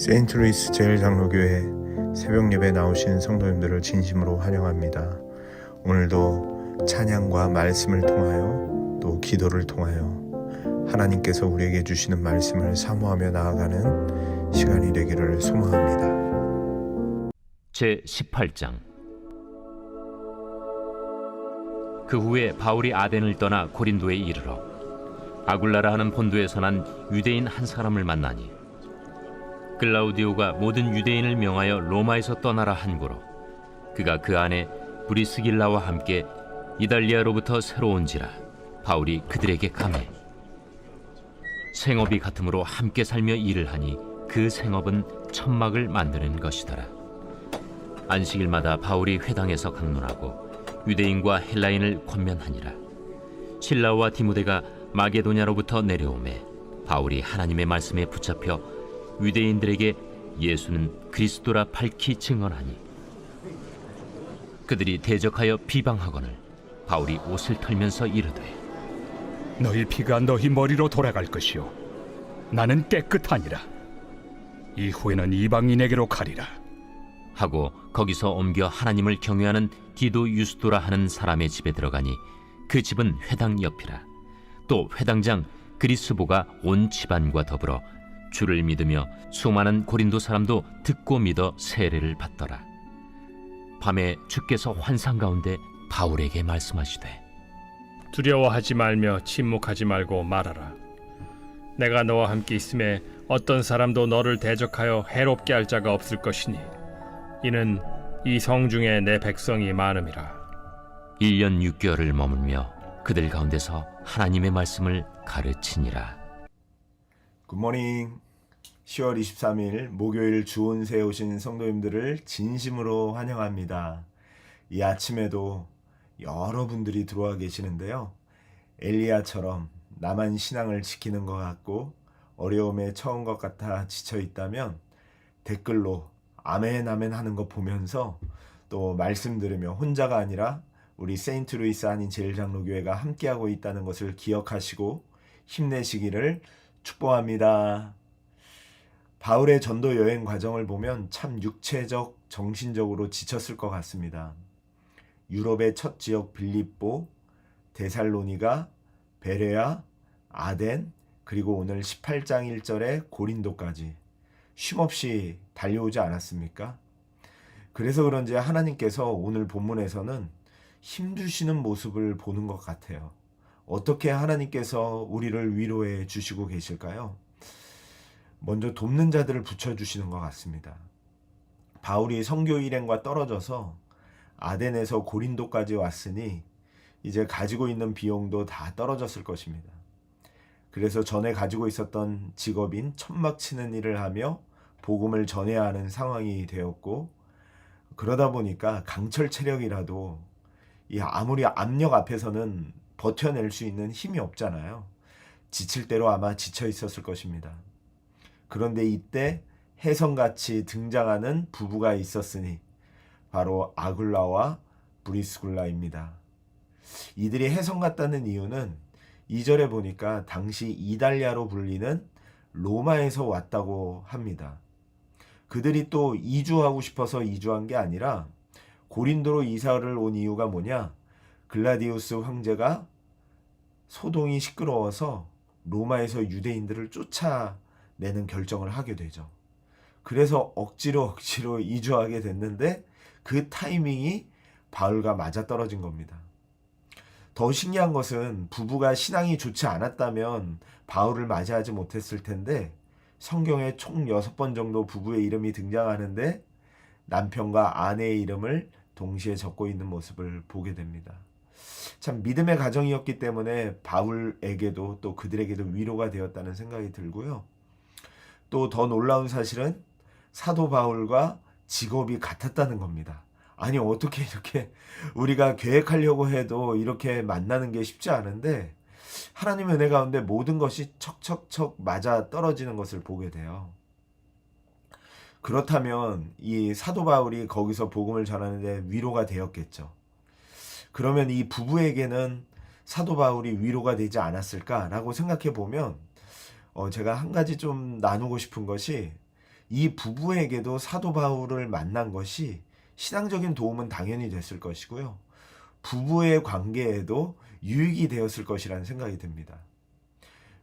세인트루이스 제일 장로교회 새벽 예배 나오신 성도님들을 진심으로 환영합니다. 오늘도 찬양과 말씀을 통하여 또 기도를 통하여 하나님께서 우리에게 주시는 말씀을 사모하며 나아가는 시간이 되기를 소망합니다. 제 18장 그 후에 바울이 아덴을 떠나 고린도에 이르러 아굴라라 하는 본도에서 난 유대인 한 사람을 만나니 글라우디오가 모든 유대인을 명하여 로마에서 떠나라 한고로 그가 그 안에 브리스길라와 함께 이달리아로부터 새로 온지라 바울이 그들에게 감해 생업이 같으므로 함께 살며 일을 하니 그 생업은 천막을 만드는 것이더라. 안식일마다 바울이 회당에서 강론하고 유대인과 헬라인을 권면하니라. 신라와 디모데가 마게도냐로부터 내려오매 바울이 하나님의 말씀에 붙잡혀 유대인들에게 예수는 그리스도라 밝히 증언하니 그들이 대적하여 비방하거늘 바울이 옷을 털면서 이르되 너희 피가 너희 머리로 돌아갈 것이요. 나는 깨끗하니라. 이후에는 이방인에게로 가리라. 하고 거기서 옮겨 하나님을 경외하는 디도 유스도라 하는 사람의 집에 들어가니 그 집은 회당 옆이라. 또 회당장 그리스보가 온 집안과 더불어 주를 믿으며 수많은 고린도 사람도 듣고 믿어 세례를 받더라 밤에 주께서 환상 가운데 바울에게 말씀하시되 두려워하지 말며 침묵하지 말고 말하라. 내가 너와 함께 있음에 어떤 사람도 너를 대적하여 해롭게 할 자가 없을 것이니 이는 이 성 중에 내 백성이 많음이라. 1년 6개월을 머물며 그들 가운데서 하나님의 말씀을 가르치니라 굿모닝 10월 23일 목요일 주온세에 오신 성도님들을 진심으로 환영합니다. 이 아침에도 여러분들이 들어와 계시는데요. 엘리야처럼 나만 신앙을 지키는 것 같고 어려움에 처한 것 같아 지쳐 있다면 댓글로 아멘 아멘 하는 거 보면서 또 말씀 들으며 혼자가 아니라 우리 세인트 루이스 한인 제일장로교회가 함께하고 있다는 것을 기억하시고 힘내시기를 축복합니다. 바울의 전도 여행 과정을 보면 참 육체적, 정신적으로 지쳤을 것 같습니다. 유럽의 첫 지역 빌립보, 데살로니가, 베레아, 아덴, 그리고 오늘 18장 1절에 고린도까지 쉼없이 달려오지 않았습니까? 그래서 그런지 하나님께서 오늘 본문에서는 힘주시는 모습을 보는 것 같아요. 어떻게 하나님께서 우리를 위로해 주시고 계실까요? 먼저 돕는 자들을 붙여주시는 것 같습니다. 바울이 성교 일행과 떨어져서 아덴에서 고린도까지 왔으니 이제 가지고 있는 비용도 다 떨어졌을 것입니다. 그래서 전에 가지고 있었던 직업인 천막 치는 일을 하며 복음을 전해야 하는 상황이 되었고 그러다 보니까 강철 체력이라도 이 아무리 압력 앞에서는 버텨낼 수 있는 힘이 없잖아요. 지칠 대로 아마 지쳐 있었을 것입니다. 그런데 이때 혜성같이 등장하는 부부가 있었으니 바로 아굴라와 브리스굴라입니다. 이들이 혜성 같다는 이유는 2절에 보니까 당시 이달리아로 불리는 로마에서 왔다고 합니다. 그들이 또 이주하고 싶어서 이주한 게 아니라 고린도로 이사를 온 이유가 뭐냐? 글라디우스 황제가 소동이 시끄러워서 로마에서 유대인들을 쫓아내는 결정을 하게 되죠. 그래서 억지로 억지로 이주하게 됐는데 그 타이밍이 바울과 맞아 떨어진 겁니다. 더 신기한 것은 부부가 신앙이 좋지 않았다면 바울을 맞이하지 못했을 텐데 성경에 총 6번 정도 부부의 이름이 등장하는데 남편과 아내의 이름을 동시에 적고 있는 모습을 보게 됩니다. 참 믿음의 가정이었기 때문에 바울에게도 또 그들에게도 위로가 되었다는 생각이 들고요. 또 더 놀라운 사실은 사도 바울과 직업이 같았다는 겁니다. 아니 어떻게 이렇게 우리가 계획하려고 해도 이렇게 만나는 게 쉽지 않은데 하나님의 은혜 가운데 모든 것이 척척척 맞아 떨어지는 것을 보게 돼요. 그렇다면 이 사도 바울이 거기서 복음을 전하는데 위로가 되었겠죠. 그러면 이 부부에게는 사도 바울이 위로가 되지 않았을까라고 생각해 보면 어 제가 한 가지 좀 나누고 싶은 것이 이 부부에게도 사도 바울을 만난 것이 신앙적인 도움은 당연히 됐을 것이고요. 부부의 관계에도 유익이 되었을 것이라는 생각이 듭니다.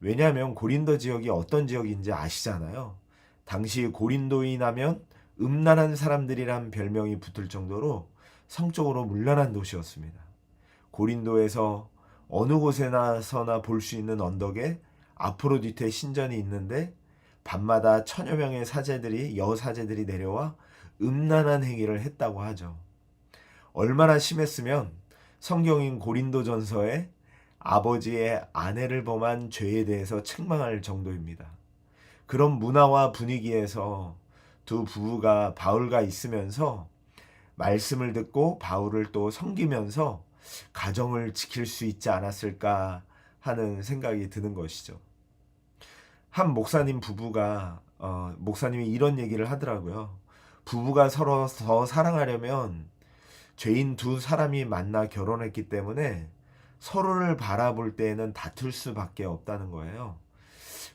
왜냐하면 고린도 지역이 어떤 지역인지 아시잖아요. 당시 고린도인 하면 음란한 사람들이란 별명이 붙을 정도로 성적으로 문란한 도시였습니다. 고린도에서 어느 곳에나서나 볼 수 있는 언덕에 아프로디테 신전이 있는데 밤마다 천여 명의 사제들이 여 사제들이 내려와 음란한 행위를 했다고 하죠. 얼마나 심했으면 성경인 고린도전서에 아버지의 아내를 범한 죄에 대해서 책망할 정도입니다. 그런 문화와 분위기에서 두 부부가 바울과 있으면서 말씀을 듣고 바울을 또 섬기면서 가정을 지킬 수 있지 않았을까 하는 생각이 드는 것이죠. 한 목사님 부부가 어, 목사님이 이런 얘기를 하더라고요. 부부가 서로 더 사랑하려면 죄인 두 사람이 만나 결혼했기 때문에 서로를 바라볼 때에는 다툴 수밖에 없다는 거예요.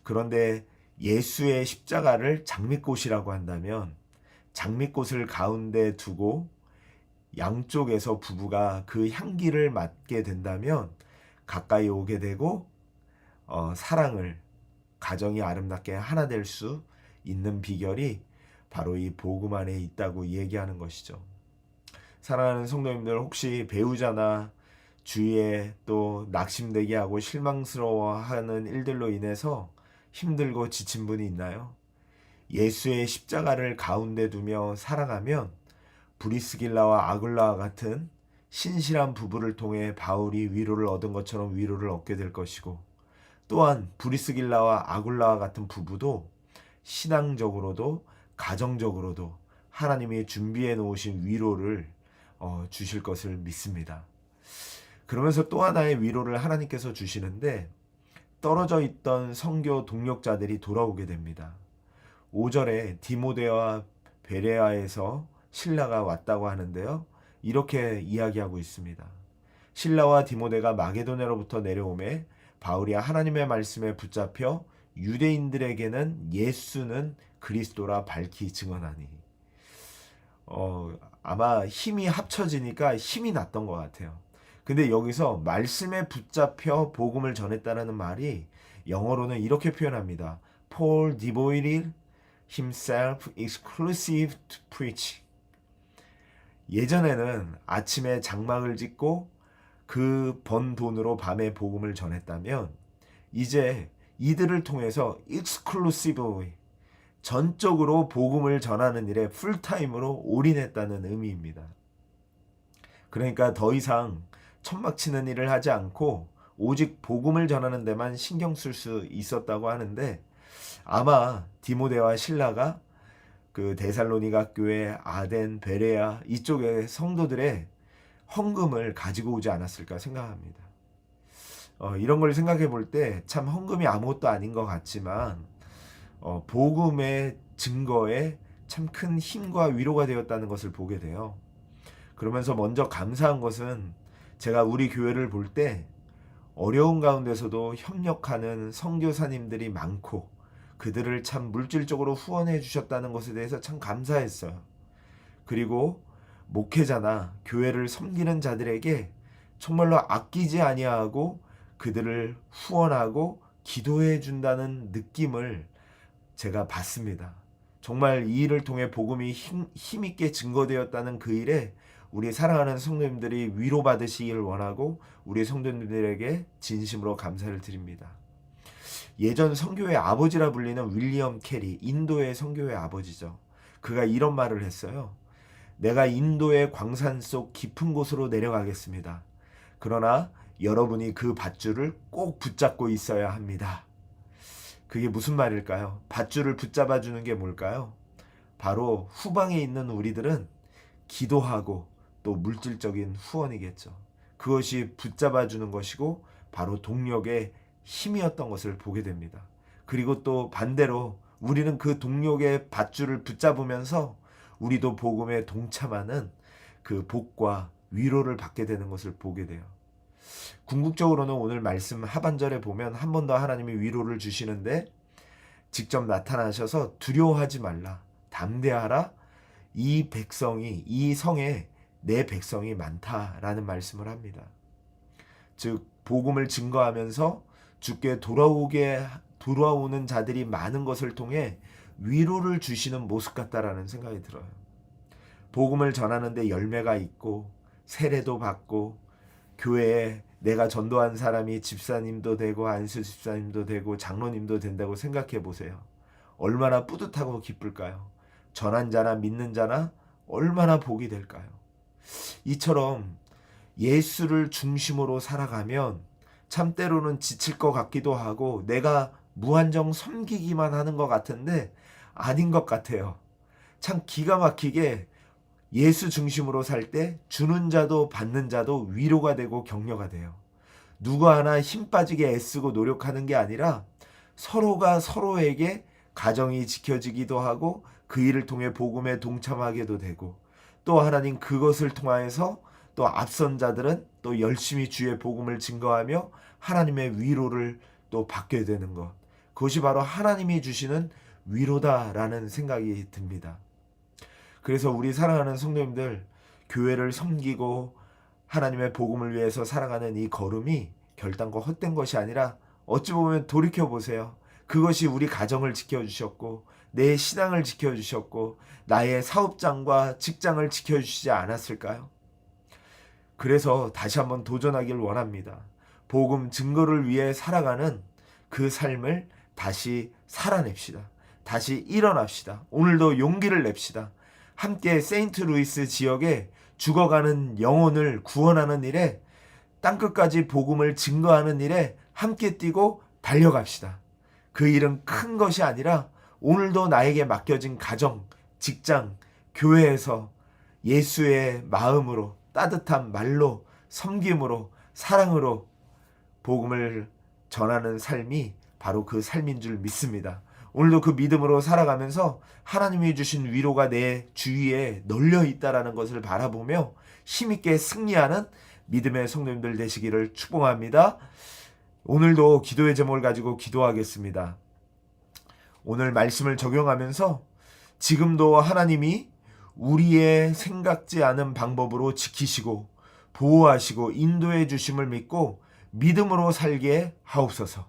그런데 예수의 십자가를 장미꽃이라고 한다면 장미꽃을 가운데 두고 양쪽에서 부부가 그 향기를 맡게 된다면 가까이 오게 되고 어, 사랑을 가정이 아름답게 하나 될 수 있는 비결이 바로 이 복음 안에 있다고 얘기하는 것이죠. 사랑하는 성도님들 혹시 배우자나 주위에 또 낙심되게 하고 실망스러워하는 일들로 인해서 힘들고 지친 분이 있나요? 예수의 십자가를 가운데 두며 살아가면 브리스길라와 아굴라와 같은 신실한 부부를 통해 바울이 위로를 얻은 것처럼 위로를 얻게 될 것이고 또한 브리스길라와 아굴라와 같은 부부도 신앙적으로도 가정적으로도 하나님이 준비해 놓으신 위로를 어, 주실 것을 믿습니다. 그러면서 또 하나의 위로를 하나님께서 주시는데 떨어져 있던 성교 동력자들이 돌아오게 됩니다. 5절에 디모데와 베레아에서 신라가 왔다고 하는데요. 이렇게 이야기하고 있습니다. 신라와 디모데가 마게도네로부터 내려오매 바울이 하나님의 말씀에 붙잡혀 유대인들에게는 예수는 그리스도라 밝히 증언하니. 어, 아마 힘이 합쳐지니까 힘이 났던 것 같아요. 근데 여기서 말씀에 붙잡혀 복음을 전했다라는 말이 영어로는 이렇게 표현합니다. Paul devoted himself exclusive to preach. 예전에는 아침에 장막을 짓고 그 번 돈으로 밤에 복음을 전했다면 이제 이들을 통해서 exclusively 전적으로 복음을 전하는 일에 풀타임으로 올인했다는 의미입니다. 그러니까 더 이상 천막 치는 일을 하지 않고 오직 복음을 전하는 데만 신경 쓸 수 있었다고 하는데 아마 디모데와 신라가 그 데살로니가 교회 아덴 베레아 이쪽의 성도들의 헌금을 가지고 오지 않았을까 생각합니다. 어, 이런 걸 생각해 볼 때 참 헌금이 아무것도 아닌 것 같지만 어, 복음의 증거에 참 큰 힘과 위로가 되었다는 것을 보게 돼요. 그러면서 먼저 감사한 것은 제가 우리 교회를 볼 때 어려운 가운데서도 협력하는 선교사님들이 많고 그들을 참 물질적으로 후원해 주셨다는 것에 대해서 참 감사했어요. 그리고 목회자나 교회를 섬기는 자들에게 정말로 아끼지 아니하고 그들을 후원하고 기도해 준다는 느낌을 제가 받습니다. 정말 이 일을 통해 복음이 힘, 힘있게 증거되었다는 그 일에 우리 사랑하는 성도님들이 위로받으시기를 원하고 우리 성도님들에게 진심으로 감사를 드립니다. 예전 성교의 아버지라 불리는 윌리엄 캐리, 인도의 성교의 아버지죠. 그가 이런 말을 했어요. 내가 인도의 광산 속 깊은 곳으로 내려가겠습니다. 그러나 여러분이 그 밧줄을 꼭 붙잡고 있어야 합니다. 그게 무슨 말일까요? 밧줄을 붙잡아 주는 게 뭘까요? 바로 후방에 있는 우리들은 기도하고 또 물질적인 후원이겠죠. 그것이 붙잡아 주는 것이고 바로 동력의 힘이었던 것을 보게 됩니다. 그리고 또 반대로 우리는 그 동력의 밧줄을 붙잡으면서 우리도 복음에 동참하는 그 복과 위로를 받게 되는 것을 보게 돼요. 궁극적으로는 오늘 말씀 하반절에 보면 한 번 더 하나님이 위로를 주시는데 직접 나타나셔서 두려워하지 말라. 담대하라. 이 백성이 이 성에 내 백성이 많다라는 말씀을 합니다. 즉 복음을 증거하면서 주께 돌아오게 돌아오는 자들이 많은 것을 통해 위로를 주시는 모습 같다라는 생각이 들어요. 복음을 전하는데 열매가 있고 세례도 받고 교회에 내가 전도한 사람이 집사님도 되고 안수 집사님도 되고 장로님도 된다고 생각해 보세요. 얼마나 뿌듯하고 기쁠까요? 전한 자나 믿는 자나 얼마나 복이 될까요? 이처럼 예수를 중심으로 살아가면 참 때로는 지칠 것 같기도 하고 내가 무한정 섬기기만 하는 것 같은데 아닌 것 같아요. 참 기가 막히게 예수 중심으로 살 때 주는 자도 받는 자도 위로가 되고 격려가 돼요. 누구 하나 힘 빠지게 애쓰고 노력하는 게 아니라 서로가 서로에게 가정이 지켜지기도 하고 그 일을 통해 복음에 동참하게도 되고 또 하나님 그것을 통하여서 또 앞선 자들은 또 열심히 주의 복음을 증거하며 하나님의 위로를 또 받게 되는 것. 그것이 바로 하나님이 주시는 위로다라는 생각이 듭니다. 그래서 우리 사랑하는 성도님들 교회를 섬기고 하나님의 복음을 위해서 살아가는 이 걸음이 결단과 헛된 것이 아니라 어찌 보면 돌이켜 보세요. 그것이 우리 가정을 지켜 주셨고 내 신앙을 지켜 주셨고 나의 사업장과 직장을 지켜 주시지 않았을까요? 그래서 다시 한번 도전하길 원합니다. 복음 증거를 위해 살아가는 그 삶을 다시 살아냅시다. 다시 일어납시다. 오늘도 용기를 냅시다. 함께 세인트 루이스 지역에 죽어가는 영혼을 구원하는 일에 땅끝까지 복음을 증거하는 일에 함께 뛰고 달려갑시다. 그 일은 큰 것이 아니라 오늘도 나에게 맡겨진 가정, 직장, 교회에서 예수의 마음으로 따뜻한 말로 섬김으로 사랑으로 복음을 전하는 삶이 바로 그 삶인 줄 믿습니다. 오늘도 그 믿음으로 살아가면서 하나님이 주신 위로가 내 주위에 널려 있다라는 것을 바라보며 힘있게 승리하는 믿음의 성도님들 되시기를 축복합니다. 오늘도 기도의 제목을 가지고 기도하겠습니다. 오늘 말씀을 적용하면서 지금도 하나님이 우리의 생각지 않은 방법으로 지키시고 보호하시고 인도해 주심을 믿고 믿음으로 살게 하옵소서.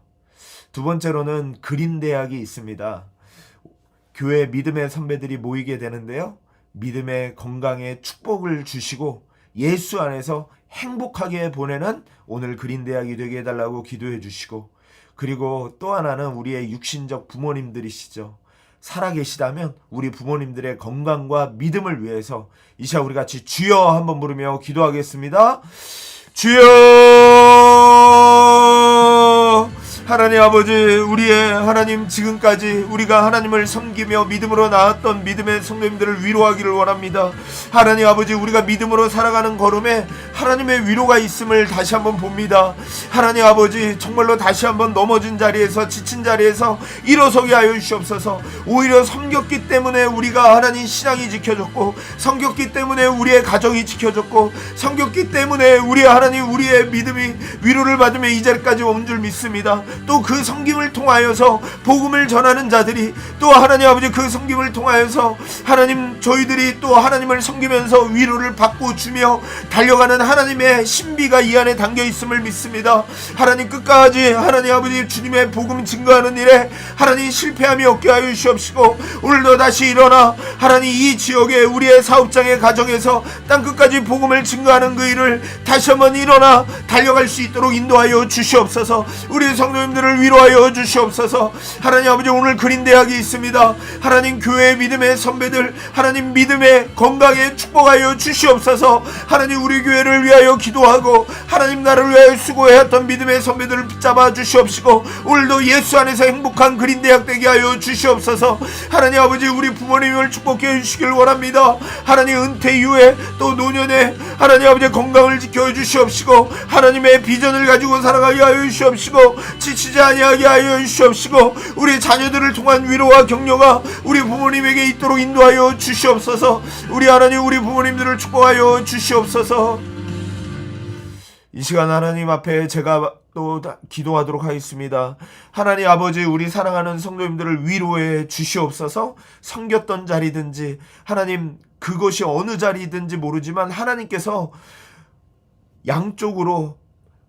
두 번째로는 그린 대학이 있습니다. 교회 믿음의 선배들이 모이게 되는데요. 믿음의 건강에 축복을 주시고 예수 안에서 행복하게 보내는 오늘 그린 대학이 되게 해달라고 기도해 주시고 그리고 또 하나는 우리의 육신적 부모님들이시죠. 살아계시다면 우리 부모님들의 건강과 믿음을 위해서 이 시간 우리 같이 주여 한번 부르며 기도하겠습니다. 주여 하나님 아버지 우리의 하나님 지금까지 우리가 하나님을 섬기며 믿음으로 나왔던 믿음의 성도님들을 위로하기를 원합니다. 하나님 아버지 우리가 믿음으로 살아가는 걸음에 하나님의 위로가 있음을 다시 한번 봅니다. 하나님 아버지 정말로 다시 한번 넘어진 자리에서 지친 자리에서 일어서게 하여 주시옵소서. 오히려 섬겼기 때문에 우리가 하나님 신앙이 지켜졌고 섬겼기 때문에 우리의 가정이 지켜졌고 섬겼기 때문에 우리 하나님 우리의 믿음이 위로를 받으며 이 자리까지 온 줄 믿습니다. 또 그 섬김을 통하여서 복음을 전하는 자들이 또 하나님 아버지 그 섬김을 통하여서 하나님 저희들이 또 하나님을 섬기면서 위로를 받고 주며 달려가는 하나님의 신비가 이 안에 담겨 있음을 믿습니다. 하나님 끝까지 하나님 아버지 주님의 복음 증거하는 일에 하나님 실패함이 없게 하여 주시옵시고 오늘도 다시 일어나 하나님 이 지역에 우리의 사업장의 가정에서 땅 끝까지 복음을 증거하는 그 일을 다시 한번 일어나 달려갈 수 있도록 인도하여 주시옵소서. 우리 성 도님들을 위로하여 주시옵소서. 하나님 아버지 오늘 그린 대학이 있습니다. 하나님 교회 믿음의 선배들 하나님 믿음의 건강에 축복하여 주시옵소서. 하나님 우리 교회를 위하여 기도하고 하나님 나를 위하여 수고해왔던 믿음의 선배들을 붙잡아 주시옵시고 오늘도 예수 안에서 행복한 그린 대학 되게 하여 주시옵소서. 하나님 아버지 우리 부모님을 축복해 주시길 원합니다. 하나님 은퇴 이후에 또 노년에 하나님 아버지 건강을 지켜 주시옵시고 하나님의 비전을 가지고 살아가게 하여 주시옵시고 지치지 아니하게 하여 주시옵시고 우리 자녀들을 통한 위로와 격려가 우리 부모님에게 있도록 인도하여 주시옵소서. 우리 하나님 우리 부모님들을 축복하여 주시옵소서. 이 시간 하나님 앞에 제가 또 다- 기도하도록 하겠습니다. 하나님 아버지 우리 사랑하는 성도님들을 위로해 주시옵소서 섬겼던 자리든지 하나님 그것이 어느 자리든지 모르지만 하나님께서 양쪽으로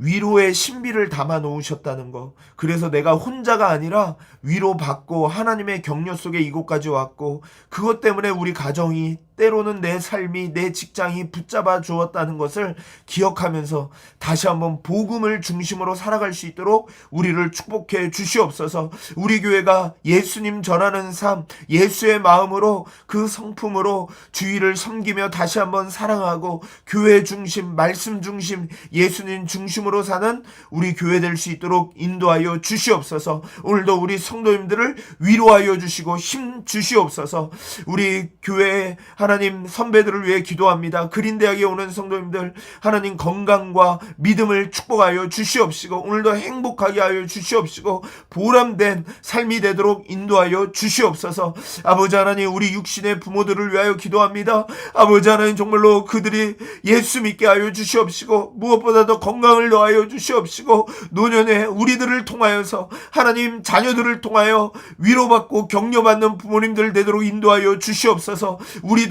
위로의 신비를 담아 놓으셨다는 거. 그래서 내가 혼자가 아니라 위로받고 하나님의 격려 속에 이곳까지 왔고 그것 때문에 우리 가정이 때로는 내 삶이 내 직장이 붙잡아 주었다는 것을 기억하면서 다시 한번 복음을 중심으로 살아갈 수 있도록 우리를 축복해 주시옵소서. 우리 교회가 예수님 전하는 삶, 예수의 마음으로 그 성품으로 주의를 섬기며 다시 한번 사랑하고 교회 중심, 말씀 중심, 예수님 중심으로 사는 우리 교회 될 수 있도록 인도하여 주시옵소서. 오늘도 우리 성도님들을 위로하여 주시고 힘 주시옵소서. 우리 교회 하나 님 선배들을 위해 기도합니다. 그린대학에 오는 성도님들 하나님 건강과 믿음을 축복하여 주시옵시고 오늘도 행복하게 하여 주시옵시고 보람된 삶이 되도록 인도하여 주시옵소서. 아버지 하나님 우리 육신의 부모들을 위하여 기도합니다. 아버지 하나님 정말로 그들이 예수 믿게 하여 주시옵시고 무엇보다도 건강을 더하여 주시옵시고 노년에 우리들을 통하여서 하나님 자녀들을 통하여 위로받고 격려받는 부모님들 되도록 인도하여 주시옵소서.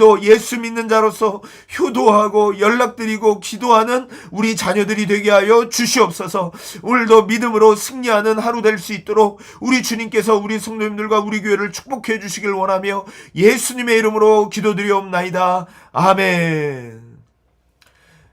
우리도 예수 믿는 자로서 효도하고 연락드리고 기도하는 우리 자녀들이 되게 하여 주시옵소서. 오늘도 믿음으로 승리하는 하루 될 수 있도록 우리 주님께서 우리 성도님들과 우리 교회를 축복해 주시길 원하며 예수님의 이름으로 기도드리옵나이다. 아멘.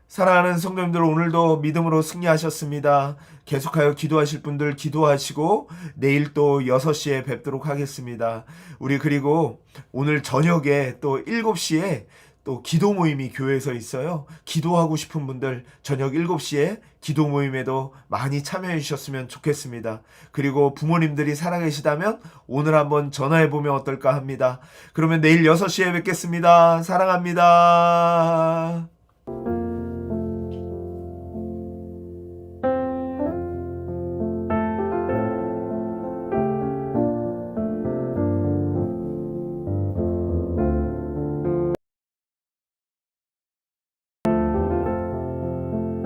사랑하는 성도님들 오늘도 믿음으로 승리하셨습니다. 계속하여 기도하실 분들 기도하시고 내일 또 6시에 뵙도록 하겠습니다. 우리 그리고 오늘 저녁에 또 7시에 또 기도 모임이 교회에서 있어요. 기도하고 싶은 분들 저녁 7시에 기도 모임에도 많이 참여해 주셨으면 좋겠습니다. 그리고 부모님들이 살아계시다면 오늘 한번 전화해 보면 어떨까 합니다. 그러면 내일 6시에 뵙겠습니다. 사랑합니다.